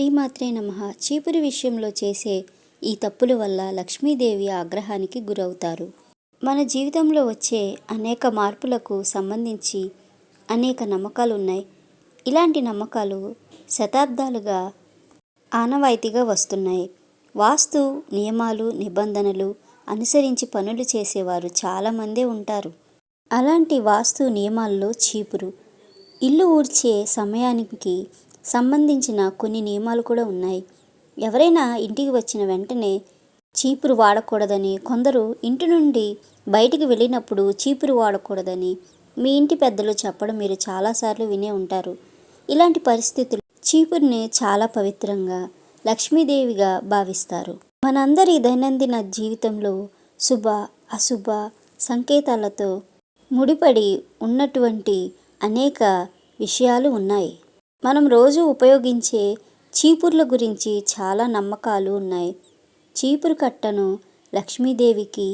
శ్రీమాత్రే నమ. చీపురు విషయంలో చేసే ఈ తప్పుల వల్ల లక్ష్మీదేవి ఆగ్రహానికి గురవుతారు. మన జీవితంలో వచ్చే అనేక మార్పులకు సంబంధించి అనేక నమ్మకాలు ఉన్నాయి ఇలాంటి నమ్మకాలు శతాబ్దాలుగా ఆనవాయితీగా వస్తున్నాయి. వాస్తు నియమాలు నిబంధనలు అనుసరించి పనులు చేసేవారు చాలామందే ఉంటారు. అలాంటి వాస్తు నియమాల్లో చీపురు. ఇల్లు ఊడ్చే సమయానికి సంబంధించిన కొన్ని నియమాలు కూడా ఉన్నాయి. ఎవరైనా ఇంటికి వచ్చిన వెంటనే చీపురు వాడకూడదని కొందరు ఇంటి నుండి బయటికి వెళ్ళినప్పుడు చీపురు వాడకూడదని మీ ఇంటి పెద్దలు చెప్పడం మీరు చాలాసార్లు వినే ఉంటారు. ఇలాంటి పరిస్థితులు చీపురుని చాలా పవిత్రంగా లక్ష్మీదేవిగా భావిస్తారు. మనందరి దైనందిన జీవితంలో శుభ అశుభ సంకేతాలతో ముడిపడి ఉన్నటువంటి అనేక విషయాలు ఉన్నాయి. మనం రోజు ఉపయోగించే చీపుర్ల గురించి చాలా నమ్మకాలు ఉన్నాయి. చీపురు కట్టను లక్ష్మీదేవికి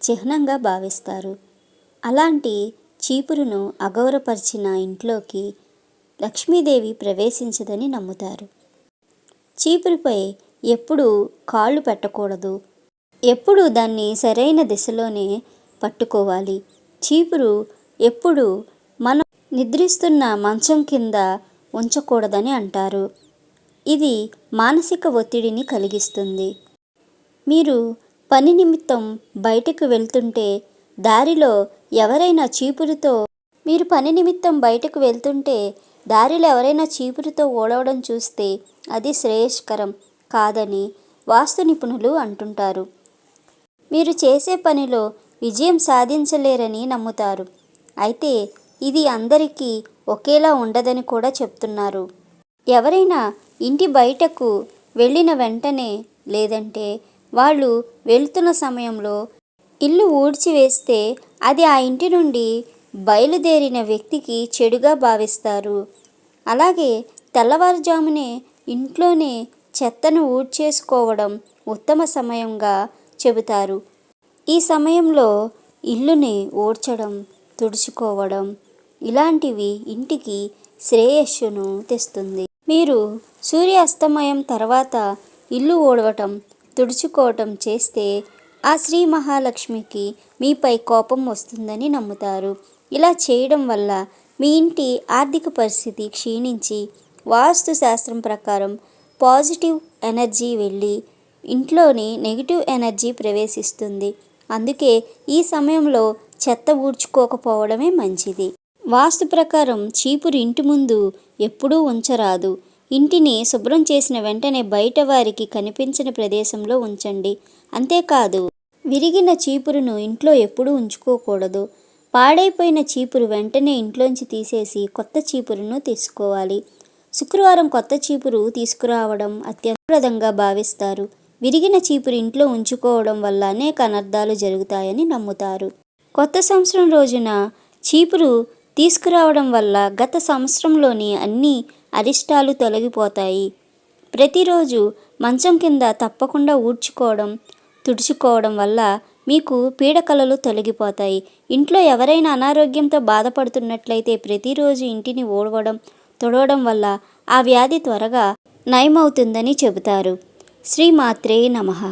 చిహ్నంగా భావిస్తారు. అలాంటి చీపురును అగౌరపరిచిన ఇంట్లోకి లక్ష్మీదేవి ప్రవేశించదని నమ్ముతారు. చీపురుపై ఎప్పుడు కాళ్ళు పెట్టకూడదు. ఎప్పుడు దాన్ని సరైన దిశలోనే పట్టుకోవాలి. చీపురు ఎప్పుడు మనం నిద్రిస్తున్న మంచం కింద ఉంచకూడదని అంటారు. ఇది మానసిక ఒత్తిడిని కలిగిస్తుంది. మీరు పని నిమిత్తం బయటకు వెళ్తుంటే దారిలో ఎవరైనా చీపురుతో మీరు పని నిమిత్తం బయటకు వెళ్తుంటే దారిలో ఎవరైనా చీపురుతో ఓడవడం చూస్తే అది శ్రేయస్కరం కాదని వాస్తు నిపుణులు అంటుంటారు. మీరు చేసే పనిలో విజయం సాధించలేరని నమ్ముతారు. అయితే ఇది అందరికీ ఒకేలా ఉండదని కూడా చెప్తున్నారు. ఎవరైనా ఇంటి బయటకు వెళ్ళిన వెంటనే లేదంటే వాళ్ళు వెళ్తున్న సమయంలో ఇల్లు ఊడ్చివేస్తే అది ఆ ఇంటి నుండి బయలుదేరిన వ్యక్తికి చెడుగా భావిస్తారు. అలాగే తెల్లవారుజామునే ఇంట్లోనే చెత్తను ఊడ్చేసుకోవడం ఉత్తమ సమయంగా చెబుతారు. ఈ సమయంలో ఇల్లుని ఊడ్చడం తుడుచుకోవడం ఇలాంటివి ఇంటికి శ్రేయస్సును తెస్తుంది. మీరు సూర్యాస్తమయం తర్వాత ఇల్లు ఊడవటం తుడుచుకోవటం చేస్తే ఆ శ్రీ మహాలక్ష్మికి మీపై కోపం వస్తుందని నమ్ముతారు. ఇలా చేయడం వల్ల మీ ఇంటి ఆర్థిక పరిస్థితి క్షీణించి వాస్తు శాస్త్రం ప్రకారం పాజిటివ్ ఎనర్జీ వెళ్ళి ఇంట్లోని నెగిటివ్ ఎనర్జీ ప్రవేశిస్తుంది. అందుకే ఈ సమయంలో చెత్త ఊడ్చుకోకపోవడమే మంచిది. వాస్తు ప్రకారం చీపురు ఇంటి ముందు ఎప్పుడూ ఉంచరాదు. ఇంటిని శుభ్రం చేసిన వెంటనే బయట వారికి కనిపించని ప్రదేశంలో ఉంచండి. అంతేకాదు విరిగిన చీపురును ఇంట్లో ఎప్పుడూ ఉంచుకోకూడదు. పాడైపోయిన చీపురు వెంటనే ఇంట్లోంచి తీసేసి కొత్త చీపురును తీసుకోవాలి. శుక్రవారం కొత్త చీపురు తీసుకురావడం అత్యంత భావిస్తారు. విరిగిన చీపురు ఇంట్లో ఉంచుకోవడం వల్ల అనేక అనర్థాలు జరుగుతాయని నమ్ముతారు. కొత్త సంవత్సరం రోజున చీపురు తీసుకురావడం వల్ల గత సంవత్సరంలోని అన్ని అరిష్టాలు తొలగిపోతాయి. ప్రతిరోజు మంచం కింద తప్పకుండా ఊడ్చుకోవడం తుడుచుకోవడం వల్ల మీకు పీడకలలు తొలగిపోతాయి. ఇంట్లో ఎవరైనా అనారోగ్యంతో బాధపడుతున్నట్లయితే ప్రతిరోజు ఇంటిని ఓడవడం తుడవడం వల్ల ఆ వ్యాధి త్వరగా నయమవుతుందని చెబుతారు. శ్రీమాత్రే నమః.